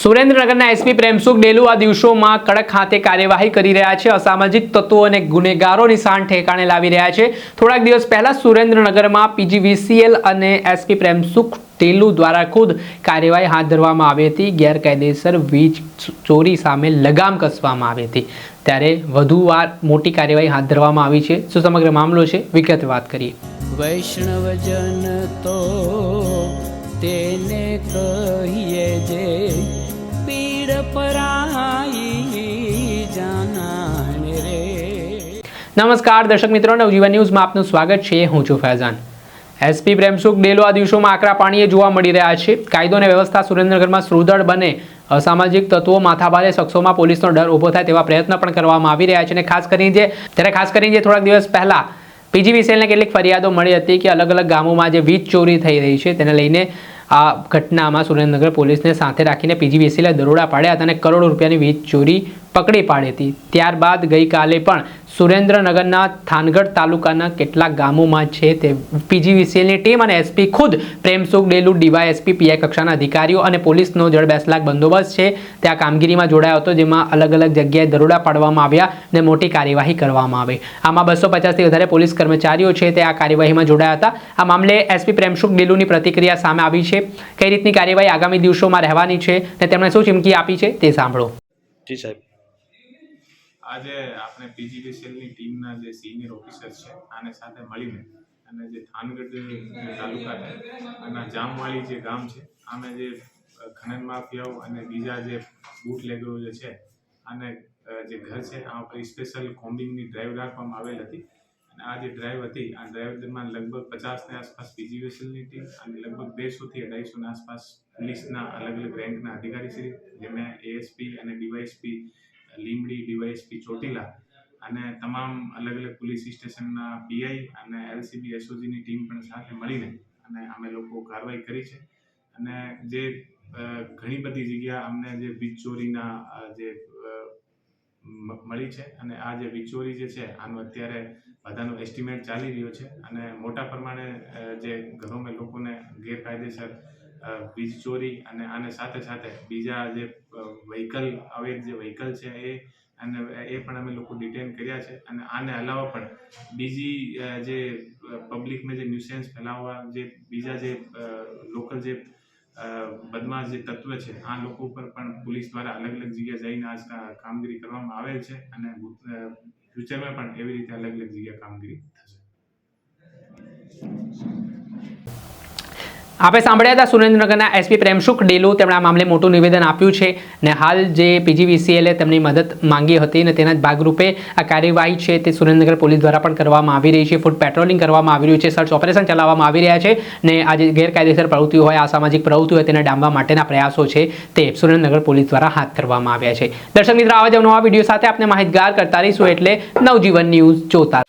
સુરેન્દ્રનગરના એસપી પ્રેમસુખ ડેલુ આ દિવસોમાં કડક હાથે કાર્યવાહી કરી રહ્યા છે. અસામાજિક તત્વો અને ગુનેગારોની શાન ઠેકાણે લાવી રહ્યા છે. થોડાક દિવસ પહેલા સુરેન્દ્રનગરમાં પીજીવીસીએલ અને એસપી પ્રેમસુખ ડેલુ દ્વારા ખુદ કાર્યવાહી હાથ ધરવામાં આવી હતી. ગેરકાયદેસર વીજ ચોરી સામે લગામ કસવામાં આવી હતી. ત્યારે વધુ વાર મોટી કાર્યવાહી હાથ ધરવામાં આવી છે. શું સમગ્ર મામલો છે? વિગત વાત કરીએ. વૈષ્ણવજન તો તેને કહીએ જે નમસ્કાર, દર્શક મિત્રો, નવજીવન ન્યૂઝમાં આપનું સ્વાગત છે. હું છું ફૈઝાન. એસપી પ્રેમસુખ ડેલો આ દિવસોમાં આકરા પાણીએ જોવા મળી રહ્યા છે. કાયદો અને વ્યવસ્થા સુરેન્દ્રનગરમાં સુદૃઢ બને. અસામાજિક તત્વો માથાભારે શખ્સોમાં પોલીસનો ડર ઊભો થાય તેવા પ્રયત્ન પણ કરવામાં આવી રહ્યા છે અને ખાસ કરીને જે ત્યારે ખાસ કરીને જે થોડાક દિવસ પહેલા પીજીવીસીએલને કેટલીક ફરિયાદો મળી હતી કે અલગ અલગ ગામોમાં જે વીજ ચોરી થઈ રહી છે, તેને લઈને આ ઘટનામાં સુરેન્દ્રનગર પોલીસને સાથે રાખીને પીજીવીસીએલે દરોડા પાડ્યા હતા અને કરોડો રૂપિયાની વીજ ચોરી પકડી પાડી હતી. ત્યારબાદ ગઈકાલે પણ સુરેન્દ્રનગરના થાનગઢ તાલુકાના કેટલાક ગામોમાં છે તે પીજીવીસીએલની ટીમ અને એસપી ખુદ પ્રેમસુખ ડેલુ, ડીવાયએસપી, પીઆઈ કક્ષાના અધિકારીઓ અને પોલીસનો જળ બેસલા બંદોબસ્ત છે. તે આ કામગીરીમાં જોડાયો હતો, જેમાં અલગ અલગ જગ્યાએ દરોડા પાડવામાં આવ્યા અને મોટી કાર્યવાહી કરવામાં આવી. આમાં બસો પચાસથી વધારે પોલીસ કર્મચારીઓ છે તે આ કાર્યવાહીમાં જોડાયા હતા. આ મામલે એસપી પ્રેમસુખ ડેલુની પ્રતિક્રિયા સામે આવી છે. કઈ રીતની કાર્યવાહી આગામી દિવસોમાં રહેવાની છે અને તેમણે શું ચીમકી આપી છે તે સાંભળો. જી સાહેબ. આજે આપણે પીજીવીસીએલની ટીમના જે સિનિયર ઓફિસર છે, આને સાથે મળીને અને જે થાનગઢ તાલુકા છે, અને જામવાળી જે ગામ છે, આમે જે ખનન માફિયાઓ અને બીજા જે બૂટ લેગરો જે છે અને જે ઘર છે આ ઉપર સ્પેશિયલ કોમ્બિંગની ડ્રાઈવ રાખવામાં આવેલ હતી. અને આ જે ડ્રાઈવ હતી, આ ડ્રાઈવ દરમિયાન લગભગ પચાસની આસપાસ પીજીવીસીએલની ટીમ અને લગભગ બેસોથી અઢાઈસોની આસપાસ પોલીસના અલગ અલગ રેન્કના અધિકારી અધિકારીશ્રી જેમાં એએસપી અને ડીવાયએસપી લીમડી ડીવાયએસપી ચોટીલા અને તમામ અલગ અલગ પોલીસ સ્ટેશનના પીઆઈ અને એલસીબી, એસઓજીની ટીમ પણ સાથે મળીને અને અમે લોકો કાર્યવાહી કરી છે. અને જે ઘણી બધી જગ્યા અમને જે વીજ જે મળી છે અને આ જે વિચોરી જે છે આનો અત્યારે બધાનો એસ્ટિમેટ ચાલી રહ્યો છે અને મોટા પ્રમાણે જે ઘરોમાં લોકોને ગેરકાયદેસર વીજ ચોરી અને આને સાથે સાથે બીજા જે વ્હીકલ અવૈધ જે વ્હીકલ છે એ અને એ પણ અમે લોકો ડિટેન કર્યા છે અને આને અલાવા પણ બીજી જે પબ્લિકને જે ન્યુસેન્સ ફેલાવવા જે બીજા જે લોકલ જે બદમાશ જે તત્વ છે, આ લોકો ઉપર પણ પોલીસ દ્વારા અલગ અલગ જગ્યાએ જઈને આ કામગીરી કરવામાં આવેલ છે અને ફ્યુચરમાં પણ એવી રીતે અલગ અલગ જગ્યાએ કામગીરી થશે. આપણે સાંભળ્યા હતા સુરેન્દ્રનગરના એસપી પ્રેમસુખ ડેલુ તેમણે આ મામલે મોટું નિવેદન આપ્યું છે ને હાલ જે પીજીવીસીએલે તેમની મદદ માંગી હતી અને તેના ભાગરૂપે આ કાર્યવાહી છે તે સુરેન્દ્રનગર પોલીસ દ્વારા પણ કરવામાં આવી રહી છે. ફૂડ પેટ્રોલિંગ કરવામાં આવી રહ્યું છે. સર્ચ ઓપરેશન ચલાવવામાં આવી રહ્યા છે ને આ જે ગેરકાયદેસર પ્રવૃત્તિઓ હોય, અસામાજિક પ્રવૃત્તિઓ હોય તેને ડામવા માટેના પ્રયાસો છે તે સુરેન્દ્રનગર પોલીસ દ્વારા હાથ ધરવામાં આવ્યા છે. દર્શક મિત્રો, આવા જ નવા વીડિયો સાથે આપણે માહિતગાર કરતા રહીશું એટલે નવજીવન ન્યૂઝ જોતા